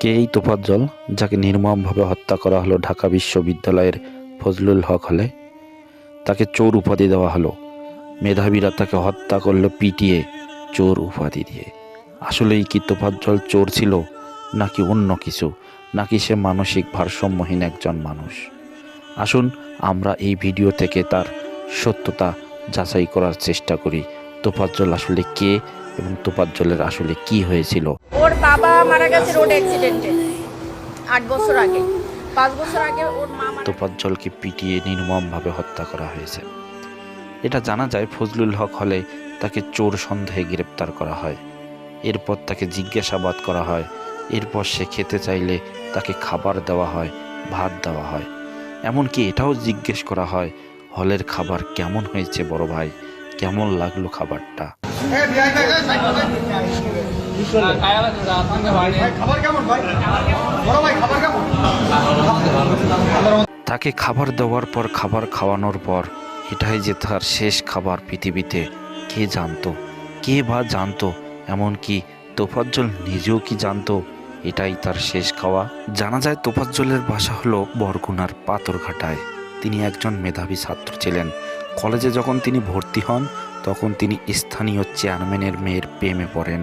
কে এই তোফাজ্জল যাকে নির্মমভাবে হত্যা করা হলো ঢাকা বিশ্ববিদ্যালয়ের ফজলুল হক হলে? তাকে চোর উপাধি দেওয়া হলো। মেধাবীরা তাকে হত্যা করল পিটিয়ে, চোর উপাধি দিয়ে। আসলেই কি তোফাজ্জল চোর ছিল, নাকি অন্য কিছু, নাকি সে মানসিক ভারসাম্যহীন একজন মানুষ? আসুন আমরা এই ভিডিও থেকে তার সত্যতা যাচাই করার চেষ্টা করি। তোফাজ্জল আসলে কে এবং তোফাজ্জলের আসলে কি হয়েছিল? ওর বাবা মারা গেছে রোড অ্যাক্সিডেন্টে আট বছর আগে। পাঁচ বছর আগে ওর মা তোফাজ্জলকে পিটিয়ে নির্মমভাবে হত্যা করা হয়েছে। এটা জানা যায় ফজলুল হক হলে তাকে চোর সন্দেহে গ্রেপ্তার করা হয়। এরপর তাকে জিজ্ঞাসাবাদ করা হয়। এরপর সে খেতে চাইলে তাকে খাবার দেওয়া হয় ভাত দেওয়া হয়। এমনকি এটাও জিজ্ঞেস করা হয় হলের খাবার কেমন হয়েছে বড় ভাই? কেমন লাগল খাবারটা? তাকে খাবার দেওয়ার পর, খাবার খাওয়ানোর পর, এটাই যে তার শেষ খাবার পৃথিবীতে। কে জানতো? কে বা জানতো? এমনকি তোফাজ্জল নিজেও কি জানতো? এটাই তার শেষ খাওয়া। জানা যায়, তোফাজ্জলের বাসা হলো বরগুনার পাথরঘাটায়। তিনি একজন মেধাবী ছাত্র ছিলেন। কলেজে যখন তিনি ভর্তি হন, তখন তিনি স্থানীয় চেয়ারম্যানের মেয়ের প্রেমে পড়েন।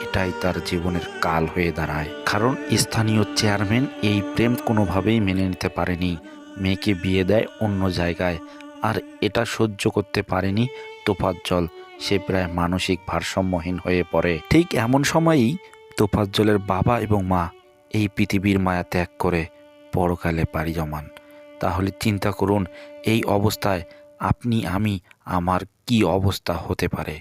এটাই তার জীবনের কাল হয়ে দাঁড়ায়। কারণ স্থানীয় চেয়ারম্যান এই প্রেম কোনোভাবেই মেনে নিতে পারেনি। মেয়েকে বিয়ে দেয় অন্য জায়গায়। আর এটা সহ্য করতে পারেনি তোফাজ্জল। সে প্রায় মানসিক ভারসাম্যহীন হয়ে পড়ে। ঠিক এমন সময়েই তোফাজ্জলের বাবা এবং মা এই পৃথিবীর মায়া ত্যাগ করে পরকালে পাড়ি জমান। তাহলে চিন্তা করুন, এই অবস্থায় আপনি, আমি, আমার কি অবস্থা হতে পারে?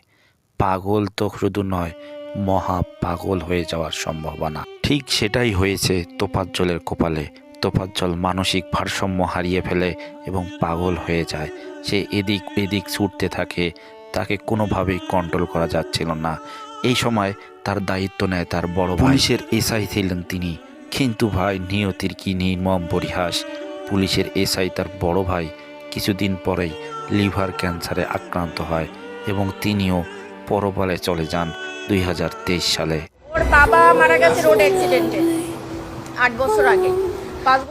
পাগল তো শুধু নয়, মহা পাগল হয়ে যাওয়ার সম্ভাবনা। ঠিক সেটাই হয়েছে তোফাজ্জলের কপালে। তোফাজ্জল মানসিক ভারসাম্য হারিয়ে ফেলে এবং পাগল হয়ে যায়। সে এদিক এদিক ছুটতে থাকে, তাকে কোনোভাবেই কন্ট্রোল করা যাচ্ছিল না। এই সময় তার দায়িত্ব নেয় তার বড়। পুলিশের এসআই ছিলেন তিনি। কিন্তু ভাই, নিয়তির কি নির্মম পরিহাস? পুলিশের এসআই তার বড় ভাই। কিছুদিন পরেই লিভার ক্যান্সারে আক্রান্ত হয় এবং তিনিও পরবালে চলে যান দুই হাজার তেইশ সালে। ওর বাবা মারা গেছে রোড অ্যাক্সিডেন্টে আট বছর আগে। পাঁচ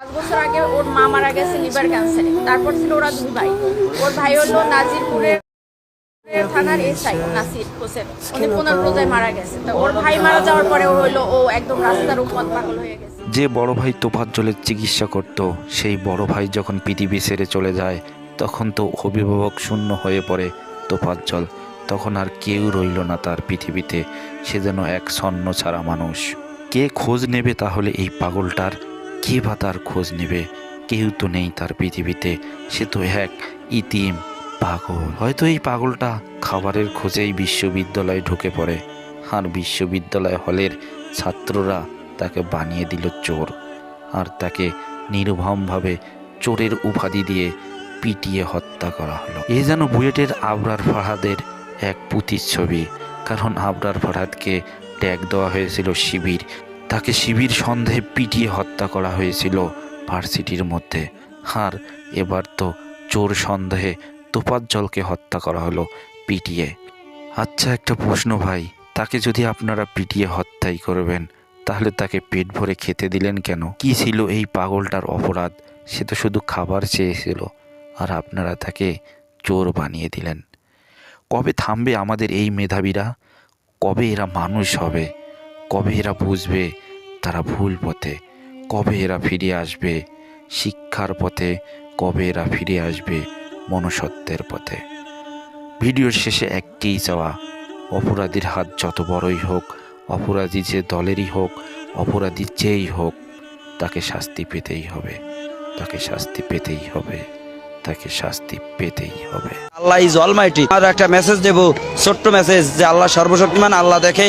পাঁচ বছর আগে ওর মা মারা গেছে লিভার ক্যান্সারে। তারপর ছিল ওরা দুই ভাই। ওর ভাই হলো নাজিরপুরের থানার এসআই নাসির হোসেন। উনি পুনর্প্রজায় মারা গেছে। তো ওর ভাই মারা যাওয়ার পরে ও একদম রাস্তার উপর পাগল হয়ে গেছে। যে বড় ভাই তোফাজ্জলের চিকিৎসা করত, সেই বড় ভাই যখন পৃথিবী ছেড়ে চলে যায়, তখন তো অভিভাবক শূন্য হয়ে পড়ে তোফাজ্জল। তখন আর কেউ রইল না তার পৃথিবীতে, সে যেন এক ছন্ন ছাড়া মানুষ। কে খোঁজ নেবে তাহলে এই পাগলটার? কে বা তার খোঁজ নেবে? কেউ তো নেই তার পৃথিবীতে, সে তো এক ইতিম পাগল। হয়তো এই পাগলটা খাবারের খোঁজেই বিশ্ববিদ্যালয়ে ঢুকে পড়ে। আর বিশ্ববিদ্যালয় হলের ছাত্ররা তাকে বানিয়ে দিল চোর। আর তাকে নির্ভমভাবে চোরের উপাধি দিয়ে পিটিয়ে হত্যা করা হলো। এ যেন বুয়েটের আবরার ফাহাদের এক পুঁতির ছবি কারণ আবরার ফাহাদকে ট্যাগ দেওয়া হয়েছিল শিবির। তাকে শিবির সন্দেহে পিটিয়ে হত্যা করা হয়েছিল ভার্সিটির মধ্যে। আর এবার তো চোর সন্দেহে তোপাজ্জলকে হত্যা করা হলো পিটিয়ে। আচ্ছা একটা প্রশ্ন ভাই, তাকে যদি আপনারা পিটিয়ে হত্যাই করবেন, তাহলে তাকে পেট ভরে খেতে দিলেন কেন? কি ছিল এই পাগলটার অপরাধ? সে তো শুধু খাবার চেয়েছিল, আর আপনারা তাকে চোর বানিয়ে দিলেন। কবে থামবে আমাদের এই মেধাবীরা? কবে এরা মানুষ হবে? কবে এরা বুঝবে তারা ভুল পথে? কবে এরা ফিরে আসবে? শিক্ষার পথে কবে এরা ফিরে আসবে? মনুষ্যত্বের পথে। ভিডিওর শেষে একটিই চাওয়া, অপরাধীর হাত যত বড়ই হোক, অপরাধী যে দলেরই হোক, অপরাধী যেই হোক, তাকে শাস্তি পেতেই হবে, তাকে শাস্তি পেতেই হবে, তাকে শাস্তি পেতেই হবে। আল্লাহ ইজ অলমাইটি আর একটা মেসেজ দেব, ছোট্ট মেসেজ যে আল্লাহ সর্বশক্তিমান, আল্লাহ দেখে